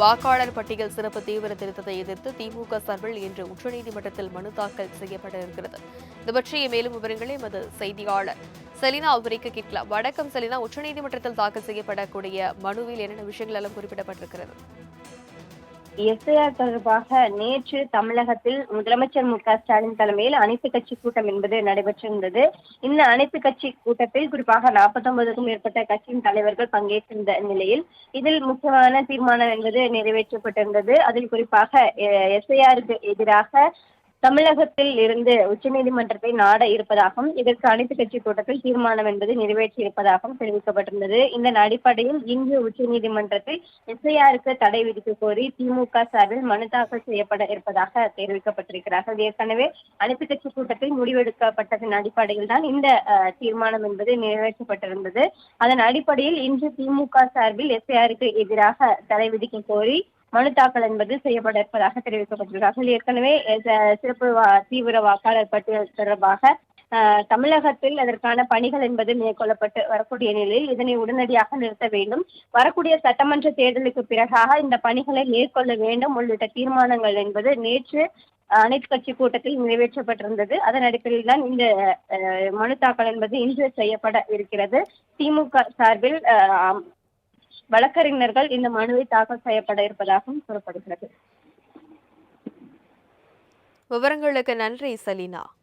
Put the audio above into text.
வாக்காளர் பட்டியல் சிறப்பு தீவிர திருத்தத்தை எதிர்த்து திமுக சார்பில் இன்று உச்சநீதிமன்றத்தில் மனு தாக்கல் செய்யப்பட இருக்கிறது இது பற்றிய மேலும் விவரங்களை எமது செய்தியாளர் செலினா விவரிக்க கேட்கலாம். வணக்கம் செலினா. உச்சநீதிமன்றத்தில் தாக்கல் செய்யப்படக்கூடிய மனுவில் என்னென்ன விஷயங்கள் எல்லாம் குறிப்பிடப்பட்டிருக்கிறது? எஸ்ஐஆர் தொடர்பாக நேற்று தமிழகத்தில் முதலமைச்சர் மு க ஸ்டாலின் தலைமையில் அனைத்து கட்சி கூட்டம் என்பது நடைபெற்றிருந்தது. இந்த அனைத்து கட்சி கூட்டத்தில் குறிப்பாக நாற்பத்தொன்பதுக்கும் மேற்பட்ட கட்சியின் தலைவர்கள் பங்கேற்றிருந்த நிலையில் இதில் முக்கியமான தீர்மானம் என்பது நிறைவேற்றப்பட்டிருந்தது. அதில் குறிப்பாக எஸ்ஐஆருக்கு எதிராக தமிழகத்தில் இருந்து உச்சநீதிமன்றத்தை நாட இருப்பதாகவும் இதற்கு அனைத்து கட்சி கூட்டத்தில் தீர்மானம் என்பது நிறைவேற்றி இருப்பதாகவும் தெரிவிக்கப்பட்டிருந்தது. இந்த அடிப்படையில் இன்று உச்சநீதிமன்றத்தில் எஸ்ஐஆருக்கு தடை விதிக்க கோரி திமுக சார்பில் மனு தாக்கல் செய்யப்பட இருப்பதாக தெரிவிக்கப்பட்டிருக்கிறார்கள். ஏற்கனவே அனைத்து கட்சி கூட்டத்தில் முடிவெடுக்கப்பட்டதன் அடிப்படையில் தான் இந்த தீர்மானம் என்பது நிறைவேற்றப்பட்டிருந்தது. அதன் அடிப்படையில் இன்று திமுக சார்பில் எஸ்ஐஆருக்கு எதிராக தடை விதிக்க கோரி மனு தாக்கல் என்பது செய்யப்பட இருப்பதாக தெரிவிக்கப்பட்டுள்ளது ஏற்கனவே சிறப்பு தீவிர வாக்காளர் பட்டியல் தொடர்பாக தமிழகத்தில் அதற்கான பணிகள் என்பது மேற்கொள்ளப்பட்டு வரக்கூடிய நிலையில் இதனை உடனடியாக நிறுத்த வேண்டும். வரக்கூடிய சட்டமன்ற தேர்தலுக்கு பிறகாக இந்த பணிகளை மேற்கொள்ள வேண்டும். உள்ளிட்ட தீர்மானங்கள் என்பது நேற்று அனைத்து கட்சி கூட்டத்தில் நிறைவேற்றப்பட்டிருந்தது. அதன் அடிப்படையில் தான் இந்த மனு தாக்கல் என்பது இன்று செய்யப்பட இருக்கிறது. திமுக சார்பில் வழக்கறிஞர்கள் இந்த மனுவை தாக்கல் செய்யப்பட இருப்பதாகவும் கூறப்படுகிறது. விவரங்களுக்கு நன்றி சலீனா.